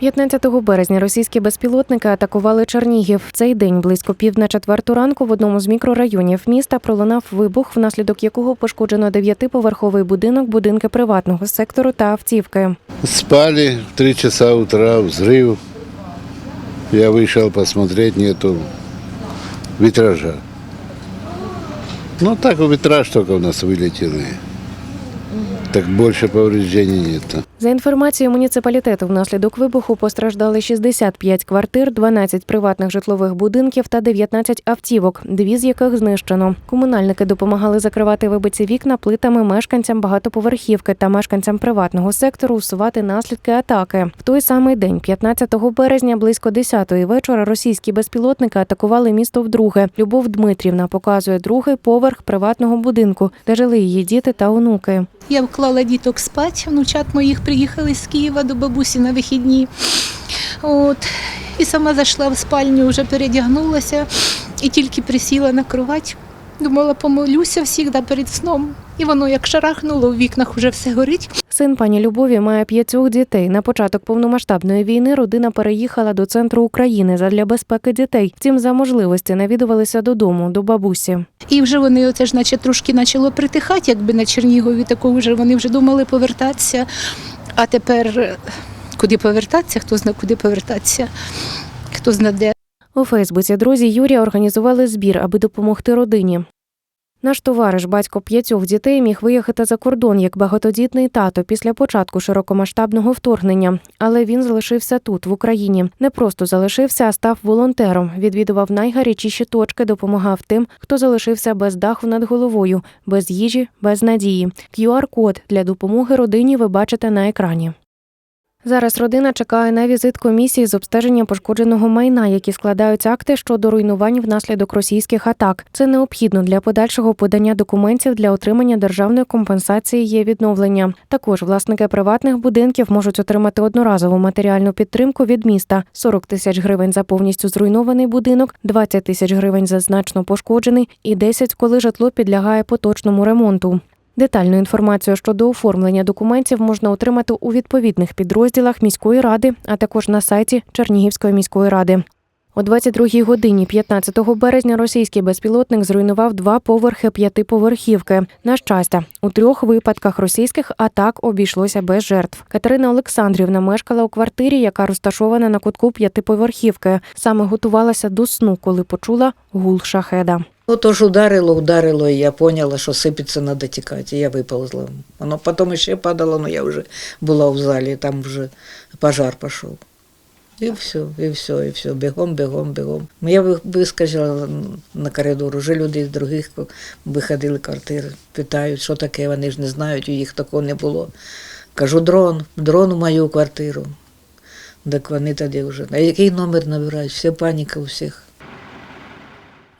15 березня російські безпілотники атакували Чернігів. В цей день близько пів на четверту ранку в одному з мікрорайонів міста пролунав вибух, внаслідок якого пошкоджено дев'ятиповерховий будинок, будинки приватного сектору та автівки. Спали в 3 часа утра, взрыв. Я вышел посмотреть, нету витража. Ну так, витраж только у нас вылетели. Так больше повреждений нет. За інформацією муніципалітету, внаслідок вибуху постраждали 65 квартир, 12 приватних житлових будинків та 19 автівок, дві з яких знищено. Комунальники допомагали закривати вибиті вікна плитами мешканцям багатоповерхівки та мешканцям приватного сектору усувати наслідки атаки. В той самий день, 15 березня, близько 10-ї вечора, російські безпілотники атакували місто вдруге. Любов Дмитрівна показує другий поверх приватного будинку, де жили її діти та онуки. Я вклала діток спать, внучат моїх приїхали з Києва до бабусі на вихідні. От. І сама зайшла в спальню, вже передягнулася і тільки присіла на кровать. Думала, помолюся завжди перед сном. І воно як шарахнуло, в вікнах вже все горить. Син пані Любові має п'ятьох дітей. На початок повномасштабної війни родина переїхала до центру України задля безпеки дітей. Втім, за можливості навідувалися додому до бабусі. І вже вони оце ж наче трошки почало притихати, якби на Чернігові такого вже вони вже думали повертатися. А тепер е, куди повертатися, хто знає, куди повертатися, хто знає де. У Фейсбуці друзі Юрія організували збір, аби допомогти родині. Наш товариш, батько п'ятьох дітей, міг виїхати за кордон як багатодітний тато після початку широкомасштабного вторгнення, але він залишився тут, в Україні. Не просто залишився, а став волонтером. Відвідував найгарячіші точки, допомагав тим, хто залишився без даху над головою, без їжі, без надії. QR-код для допомоги родині ви бачите на екрані. Зараз родина чекає на візит комісії з обстеження пошкодженого майна, які складають акти щодо руйнувань внаслідок російських атак. Це необхідно для подальшого подання документів для отримання державної компенсації є відновлення. Також власники приватних будинків можуть отримати одноразову матеріальну підтримку від міста: 40 тисяч гривень за повністю зруйнований будинок, 20 тисяч гривень за значно пошкоджений і 10, коли житло підлягає поточному ремонту. Детальну інформацію щодо оформлення документів можна отримати у відповідних підрозділах міської ради, а також на сайті Чернігівської міської ради. О 22-й годині 15 березня російський безпілотник зруйнував два поверхи п'ятиповерхівки. На щастя, у трьох випадках російських атак обійшлося без жертв. Катерина Олександрівна мешкала у квартирі, яка розташована на кутку п'ятиповерхівки. Саме готувалася до сну, коли почула гул шахеда. Отож ударило, ударило, і я поняла, що сипеться, треба тікати. І я виползла. Воно потім ще падало, але я вже була в залі, там вже пожар пішов. І все, і все, і все. Бігом, бігом, бігом. Я вискочила на коридор, уже люди з других виходили квартир, питають, що таке, вони ж не знають, у їх такого не було. Кажу, дрон, дрон у мою квартиру. Так вони тоді вже. А який номер набирають? Все паніка у всіх.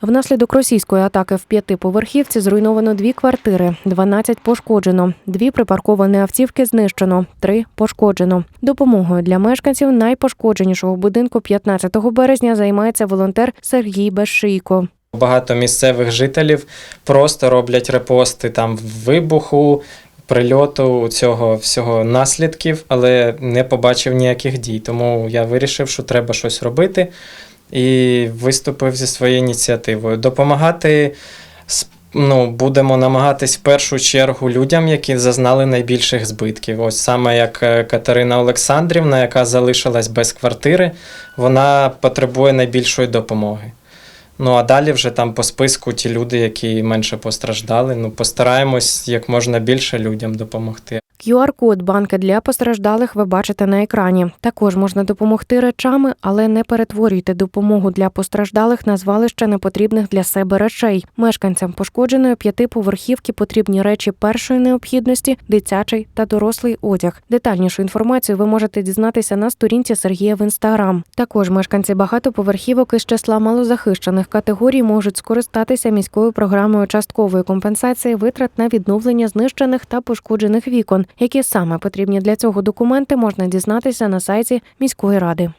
Внаслідок російської атаки в п'ятиповерхівці зруйновано дві квартири, 12 пошкоджено, дві припарковані автівки знищено, три пошкоджено. Допомогою для мешканців найпошкодженішого будинку 15 березня займається волонтер Сергій Безшийко. Багато місцевих жителів просто роблять репости там вибуху, прильоту цього всього наслідків, але не побачив ніяких дій. Тому я вирішив, що треба щось робити, і виступив зі своєю ініціативою. Допомагати ну, будемо намагатись в першу чергу людям, які зазнали найбільших збитків. Ось саме як е, Катерина Олександрівна, яка залишилась без квартири, вона потребує найбільшої допомоги. Ну а далі вже там по списку ті люди, які менше постраждали. Ну постараємось як можна більше людям допомогти. QR-код банки для постраждалих ви бачите на екрані. Також можна допомогти речами, але не перетворюйте допомогу для постраждалих на звалище непотрібних для себе речей. Мешканцям пошкодженої п'ятиповерхівки потрібні речі першої необхідності, дитячий та дорослий одяг. Детальнішу інформацію ви можете дізнатися на сторінці Сергія в інстаграм. Також мешканці багатоповерхівок із числа малозахищених категорій можуть скористатися міською програмою часткової компенсації витрат на відновлення знищених та пошкоджених вікон. Які саме потрібні для цього документи можна дізнатися на сайті міської ради.